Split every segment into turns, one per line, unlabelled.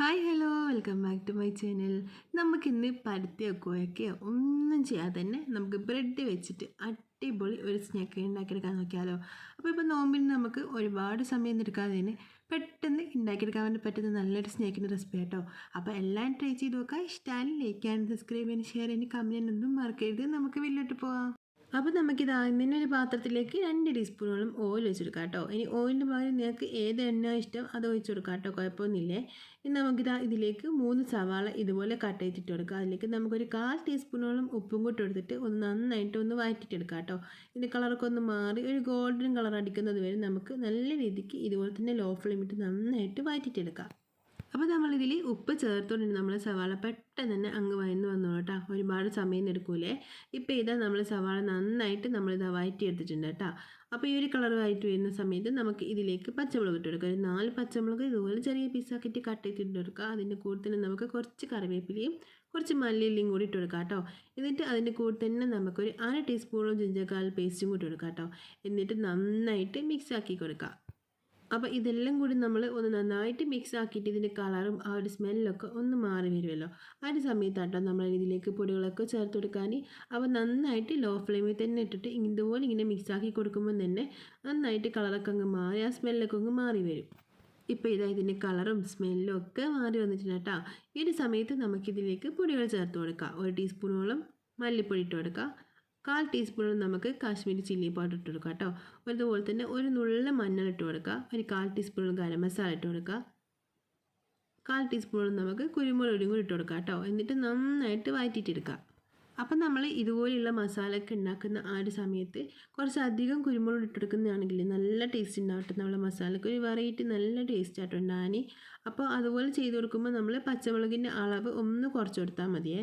Hi hello welcome back to my channel നമുക്കിന്ന് പരുത്തിയോ കുഴക്കയോ ഒന്നും ചെയ്യാതെ തന്നെ നമുക്ക് ബ്രെഡ് വെച്ചിട്ട് അടിപൊളി ഒരു സ്നാക്ക് ഉണ്ടാക്കിയെടുക്കാൻ നോക്കിയാലോ. അപ്പോൾ ഇപ്പോൾ നോമ്പിന് നമുക്ക് ഒരുപാട് സമയം എടുക്കാതെ തന്നെ പെട്ടെന്ന് ഉണ്ടാക്കിയെടുക്കാൻ വേണ്ടി പറ്റുന്ന നല്ലൊരു സ്നാക്കിന്റെ റെസിപ്പി കേട്ടോ അപ്പോൾ എല്ലാം ട്രൈ ചെയ്ത് നോക്കാം ഇഷ്ടമായി ലൈക്ക് ചെയ്യാൻ സബ്സ്ക്രൈബ് ചെയ്യാൻ ഷെയർ ചെയ്യാൻ കമന്റ് ഒന്നും മറക്കരുത്. നമുക്ക് വീട്ടിലോട്ട് പോവാം. അപ്പോൾ നമുക്കിത് ആദ്യം തന്നെ ഒരു പാത്രത്തിലേക്ക് രണ്ട് ടീസ്പൂണോളം ഓയിൽ വെച്ചെടുക്കാം കേട്ടോ ഇനി ഓയിലിന് പകരം നിങ്ങൾക്ക് ഏത് എണ്ണ ഇഷ്ടം അത് ഒഴിച്ച് കൊടുക്കാം കേട്ടോ കുഴപ്പമൊന്നുമില്ലേ. ഇനി നമുക്കിത് ഇതിലേക്ക് മൂന്ന് സവാള ഇതുപോലെ കട്ട് ചെയ്തിട്ട് കൊടുക്കുക അതിലേക്ക് നമുക്കൊരു കാൽ ടീസ്പൂണോളം ഉപ്പും കൂട്ടി എടുത്തിട്ട് ഒന്ന് നന്നായിട്ട് ഒന്ന് വഴറ്റിട്ടെടുക്കാം കേട്ടോ ഇതിന്റെ കളറൊക്കെ ഒന്ന് മാറി ഒരു ഗോൾഡൻ കളർ അടിക്കുന്നത് വരെ നമുക്ക് നല്ല രീതിക്ക് ഇതുപോലെ തന്നെ ലോ ഫ്ലെയിമിട്ട് നന്നായിട്ട് വഴറ്റിട്ടെടുക്കാം അപ്പോൾ നമ്മളിതിൽ ഉപ്പ് ചേർത്തുകൊണ്ട് നമ്മൾ സവാള പെട്ടെന്ന് തന്നെ അങ്ങ് വയന്ന് വന്നോളൂ കേട്ടോ. ഒരുപാട് സമയം എടുക്കൂലേ. ഇപ്പോൾ ഇതാ നമ്മൾ സവാള നന്നായിട്ട് നമ്മളിത് വയറ്റി എടുത്തിട്ടുണ്ട് കേട്ടോ. അപ്പോൾ ഈ ഒരു കളർ വയറ്റി വരുന്ന സമയത്ത് നമുക്ക് ഇതിലേക്ക് പച്ചമുളക് ഇട്ട് കൊടുക്കുക ഒരു നാല് പച്ചമുളക് ഇതുപോലെ ചെറിയ പീസാക്കിയിട്ട് കട്ട് ചെയ്തിട്ട് കൊടുക്കുക അതിന്റെ കൂടെ തന്നെ നമുക്ക് കുറച്ച് കറിവേപ്പിലയും കുറച്ച് മല്ലിയിലയും കൂടി ഇട്ട് കൊടുക്കാം കേട്ടോ. എന്നിട്ട് അതിന്റെ കൂടെ തന്നെ നമുക്കൊരു അര ടീസ്പൂണോ ജിഞ്ചക്കാൽ പേസ്റ്റും കൂടി കൊടുക്കാം കേട്ടോ. എന്നിട്ട് നന്നായിട്ട് മിക്സ് ആക്കി കൊടുക്കാം. അപ്പോൾ ഇതെല്ലാം കൂടി നമ്മൾ ഒന്ന് നന്നായിട്ട് മിക്സ് ആക്കിയിട്ട് ഇതിന്റെ കളറും ആ ഒരു സ്മെല്ലൊക്കെ ഒന്ന് മാറി വരുമല്ലോ ആ ഒരു സമയത്താട്ടോ നമ്മൾ ഇതിലേക്ക് പൊടികളൊക്കെ ചേർത്ത് കൊടുക്കാൻ അപ്പോൾ നന്നായിട്ട് ലോ ഫ്ലെയിമിൽ തന്നെ ഇട്ടിട്ട് ഇതുപോലെ ഇങ്ങനെ മിക്സ് ആക്കി കൊടുക്കുമ്പോൾ തന്നെ നന്നായിട്ട് കളറൊക്കെ അങ്ങ് മാറി ആ സ്മെല്ലൊക്കെ അങ്ങ് മാറി വരും. ഇപ്പോൾ ഇതാ ഇതിന്റെ കളറും സ്മെല്ലും ഒക്കെ മാറി വന്നിട്ടുണ്ട് കേട്ടോ ഈ ഒരു സമയത്ത് നമുക്കിതിലേക്ക് പൊടികൾ ചേർത്ത് കൊടുക്കാം. ഒരു ടീസ്പൂണോളം മല്ലിപ്പൊടി ഇട്ട് കൊടുക്കാം. കാൽ ടീസ്പൂൺ നമുക്ക് കാശ്മീരി ചില്ലി പൗഡർ ഇട്ട് കൊടുക്കുക കേട്ടോ അതുപോലെ തന്നെ ഒരു നുള്ള മഞ്ഞൾ ഇട്ട് കൊടുക്കുക ഒരു കാൽ ടീസ്പൂൺ ഗരം മസാല ഇട്ട് കൊടുക്കുക കാൽ ടീസ്പൂണിൽ നമുക്ക് കുരുമുളകും കൂടി ഇട്ട് കൊടുക്കുക കേട്ടോ എന്നിട്ട് നന്നായിട്ട് വഴറ്റിയിട്ടെടുക്കുക അപ്പം നമ്മൾ ഇതുപോലെയുള്ള മസാലയൊക്കെ ഉണ്ടാക്കുന്ന ആ ഒരു സമയത്ത് കുറച്ചധികം കുരുമുളക് കുരുമുളക് ഇട്ടെടുക്കുന്നതാണെങ്കിൽ നല്ല ടേസ്റ്റ് ഉണ്ടാവട്ടെ നമ്മളെ മസാലയ്ക്ക്. ഒരു വെറൈറ്റി നല്ല ടേസ്റ്റ് ആയിട്ടുണ്ടാകാൻ അപ്പോൾ അതുപോലെ ചെയ്ത് കൊടുക്കുമ്പോൾ നമ്മൾ പച്ചമുളകിന്റെ അളവ് ഒന്ന് കുറച്ച് കൊടുത്താൽ മതിയേ.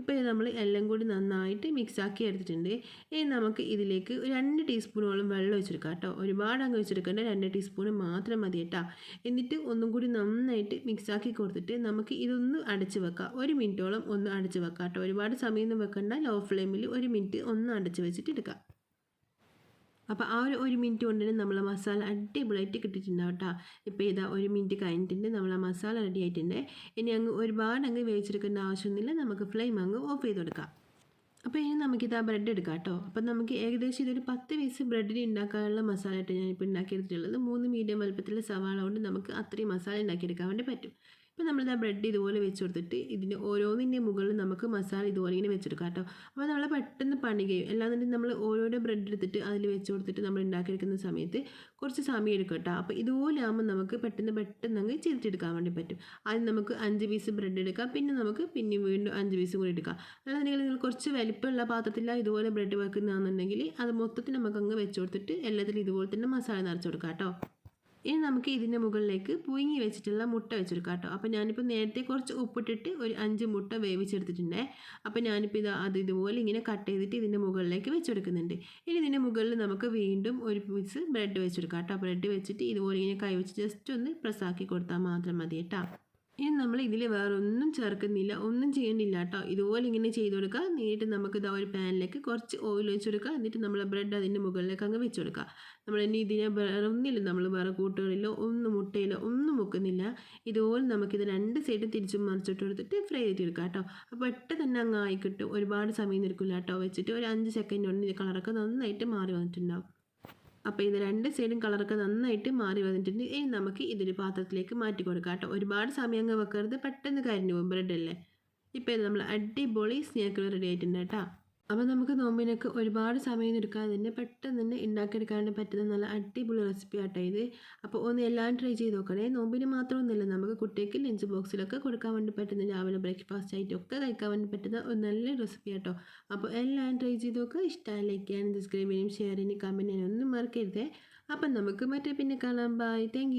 ഇപ്പോൾ നമ്മൾ എല്ലാം കൂടി നന്നായിട്ട് മിക്സാക്കി എടുത്തിട്ടുണ്ട്. ഇനി നമുക്ക് ഇതിലേക്ക് രണ്ട് ടീസ്പൂണോളം വെള്ളം വെച്ചെടുക്കാം കേട്ടോ. ഒരുപാട് അങ്ങ് വെച്ചെടുക്കേണ്ട രണ്ട് ടീസ്പൂൺ മാത്രം മതി കേട്ടോ. എന്നിട്ട് ഒന്നും കൂടി നന്നായിട്ട് മിക്സാക്കി കൊടുത്തിട്ട് നമുക്ക് ഇതൊന്ന് അടച്ച് വെക്കാം. ഒരു മിനിറ്റോളം ഒന്ന് അടച്ച് വെക്കാം കേട്ടോ. ഒരുപാട് സമയമൊന്നും വെക്കണ്ട. ലോ ഫ്ലെയിമിൽ ഒരു മിനിറ്റ് ഒന്ന് അടച്ച് വെച്ചിട്ട് എടുക്കാം. അപ്പോൾ ആ ഒരു ഒരു മിനിറ്റ് കൊണ്ട് തന്നെ നമ്മൾ മസാല അടിപൊളിയായിട്ട് കിട്ടിയിട്ടുണ്ടാവും കേട്ടോ. ഇപ്പോൾ ഇതാ ഒരു മിനിറ്റ് കഴിഞ്ഞിട്ടുണ്ട്. നമ്മൾ ആ മസാല റെഡി ആയിട്ടുണ്ട്. ഇനി അങ്ങ് ഒരുപാട് അങ്ങ് വേവിച്ചെടുക്കേണ്ട ആവശ്യമൊന്നുമില്ല. നമുക്ക് ഫ്ലെയിം അങ്ങ് ഓഫ് ചെയ്ത് കൊടുക്കാം. അപ്പോൾ ഇനി നമുക്കിത് ആ ബ്രെഡ് എടുക്കാം കേട്ടോ. അപ്പോൾ നമുക്ക് ഏകദേശം ഇതൊരു പത്ത് പീസ് ബ്രെഡിന് ഉണ്ടാക്കാനുള്ള മസാല ആയിട്ട് ഞാനിപ്പോൾ ഉണ്ടാക്കിയെടുത്തിട്ടുള്ളത് മൂന്ന് മീഡിയം വലുപ്പത്തിലുള്ള സവാള കൊണ്ട് നമുക്ക് അത്രയും മസാല ഉണ്ടാക്കിയെടുക്കാൻ വേണ്ടി പറ്റും. ഇപ്പോൾ നമ്മളിത് ബ്രെഡ് ഇതുപോലെ വെച്ച് കൊടുത്തിട്ട് ഇതിന്റെ ഓരോന്നിന്റെ മുകളിൽ നമുക്ക് മസാല ഇതുപോലെ ഇങ്ങനെ വെച്ചെടുക്കാം കേട്ടോ. അപ്പോൾ നമ്മൾ പെട്ടെന്ന് പണി കഴിയും. അല്ലാന്നുണ്ടെങ്കിൽ നമ്മൾ ഓരോരോ ബ്രെഡ് എടുത്തിട്ട് അതിൽ വെച്ച് കൊടുത്തിട്ട് നമ്മൾ ഉണ്ടാക്കിയെടുക്കുന്ന സമയത്ത് കുറച്ച് സമയം എടുക്കും കേട്ടോ. അപ്പോൾ ഇതുപോലെ ആകുമ്പോൾ നമുക്ക് പെട്ടെന്ന് പെട്ടെന്ന് അങ്ങ് ചെയ്തിട്ടെടുക്കാൻ വേണ്ടി പറ്റും. ആദ്യം നമുക്ക് അഞ്ച് പീസ് ബ്രെഡ് എടുക്കാം. പിന്നെ നമുക്ക് പിന്നെ വീണ്ടും അഞ്ച് പീസ് കൂടി എടുക്കാം. അല്ലാന്നുണ്ടെങ്കിൽ നിങ്ങൾ കുറച്ച് വലിപ്പമുള്ള പാത്രത്തിൽ ഇതുപോലെ ബ്രെഡ് വെക്കുന്നതാണെന്നുണ്ടെങ്കിൽ അത് മൊത്തത്തിൽ നമുക്ക് അങ്ങ് വെച്ച് കൊടുത്തിട്ട് എല്ലാത്തിലും ഇതുപോലെ തന്നെ മസാല നിറച്ച് കൊടുക്കാം കേട്ടോ. ഇനി നമുക്ക് ഇതിന്റെ മുകളിലേക്ക് പുഴുങ്ങി വെച്ചിട്ടുള്ള മുട്ട വെച്ചെടുക്കാം കേട്ടോ. അപ്പോൾ ഞാനിപ്പോൾ നേരത്തെ കുറച്ച് ഉപ്പിട്ടിട്ട് ഒരു അഞ്ച് മുട്ട വേവിച്ചെടുത്തിട്ടുണ്ടേ. അപ്പോൾ ഞാനിപ്പോൾ ഇത് അത് ഇതുപോലെ ഇങ്ങനെ കട്ട് ചെയ്തിട്ട് ഇതിന്റെ മുകളിലേക്ക് വെച്ചെടുക്കുന്നുണ്ട്. ഇനി ഇതിന്റെ മുകളിൽ നമുക്ക് വീണ്ടും ഒരു പീസ് ബ്രെഡ് വെച്ചെടുക്കാം കേട്ടോ. ബ്രെഡ് വെച്ചിട്ട് ഇതുപോലെ ഇങ്ങനെ കൈ വെച്ച് ജസ്റ്റ് ഒന്ന് പ്രസ്സാക്കി കൊടുത്താൽ മാത്രം മതി കേട്ടോ. ഇനി നമ്മൾ ഇതിൽ വേറെ ഒന്നും ചേർക്കുന്നില്ല. ഒന്നും ചെയ്യണില്ല കേട്ടോ. ഇതുപോലെ ഇങ്ങനെ ചെയ്ത് കൊടുക്കുക. നേരിട്ട് നമുക്ക് ഇതാ ഒരു പാനിലേക്ക് കുറച്ച് ഓയിൽ ഒഴിച്ച് കൊടുക്കുക. എന്നിട്ട് നമ്മൾ ബ്രെഡ് അതിന്റെ മുകളിലേക്ക് അങ്ങ് വെച്ച് കൊടുക്കുക. നമ്മൾ ഇനി ഇതിനെ വേറെ ഒന്നില്ല നമ്മൾ വേറെ കൂട്ടുകളിലോ ഒന്നും മുട്ടയിലോ ഒന്നും മുക്കുന്നില്ല ഇതുപോലെ നമുക്കിത് രണ്ട് സൈഡ് തിരിച്ചും മറിച്ചിട്ട് കൊടുത്തിട്ട് ഫ്രൈ ചെയ്തെടുക്കാം കേട്ടോ. അപ്പോൾ പെട്ടെന്ന് തന്നെ അങ്ങ് ആയിക്കിട്ടും. ഒരുപാട് സമയം നിൽക്കില്ല കേട്ടോ. വെച്ചിട്ട് ഒരു അഞ്ച് സെക്കൻഡ് കൊണ്ട് ഇത് കളറൊക്കെ നന്നായിട്ട് മാറി വന്നിട്ടുണ്ടാവും. അപ്പോൾ ഇത് രണ്ട് സൈഡും കളറൊക്കെ നന്നായിട്ട് മാറി വന്നിട്ടുണ്ട്. ഇനി നമുക്ക് ഇതൊരു പാത്രത്തിലേക്ക് മാറ്റി കൊടുക്കാം കേട്ടോ. ഒരുപാട് സമയം അങ്ങ് വെക്കരുത്. പെട്ടെന്ന് കരിഞ്ഞു പോകും ബ്രെഡ് അല്ലേ? ഇപ്പോൾ ഇത് നമ്മൾ അടിപൊളി സ്നാക്കുകൾ റെഡി ആയിട്ടുണ്ട് കേട്ടോ. അപ്പോൾ നമുക്ക് നോമ്പിനൊക്കെ ഒരുപാട് സമയം എടുക്കാതെ തന്നെ പെട്ടെന്ന് തന്നെ ഉണ്ടാക്കിയെടുക്കാൻ പറ്റുന്ന നല്ല അടിപൊളി റെസിപ്പി ആട്ടോ ഇത്. അപ്പോൾ ഒന്ന് എല്ലാവരും ട്രൈ ചെയ്ത് നോക്കണേ. നോമ്പിന് മാത്രമൊന്നുമില്ല നമുക്ക് കുട്ടിക്ക് ലഞ്ച് ബോക്സിലൊക്കെ കൊടുക്കാൻ വേണ്ടി പറ്റുന്ന രാവിലെ ബ്രേക്ക്ഫാസ്റ്റ് ആയിട്ടൊക്കെ കഴിക്കാൻ വേണ്ടി പറ്റുന്ന ഒരു നല്ല റെസിപ്പി ആട്ടോ. അപ്പോൾ എല്ലാവരും ട്രൈ ചെയ്ത് നോക്കുക ഇഷ്ടമായി ലൈക്ക് ചെയ്യാനും സബ്സ്ക്രൈബ് ചെയ്യാനും ഷെയർ ചെയ്യാനും കമന്റ് ചെയ്യാനും ഒന്നും മറക്കരുതേ. അപ്പം നമുക്ക് മറ്റേ പിന്നെ കാണാം. Bye thank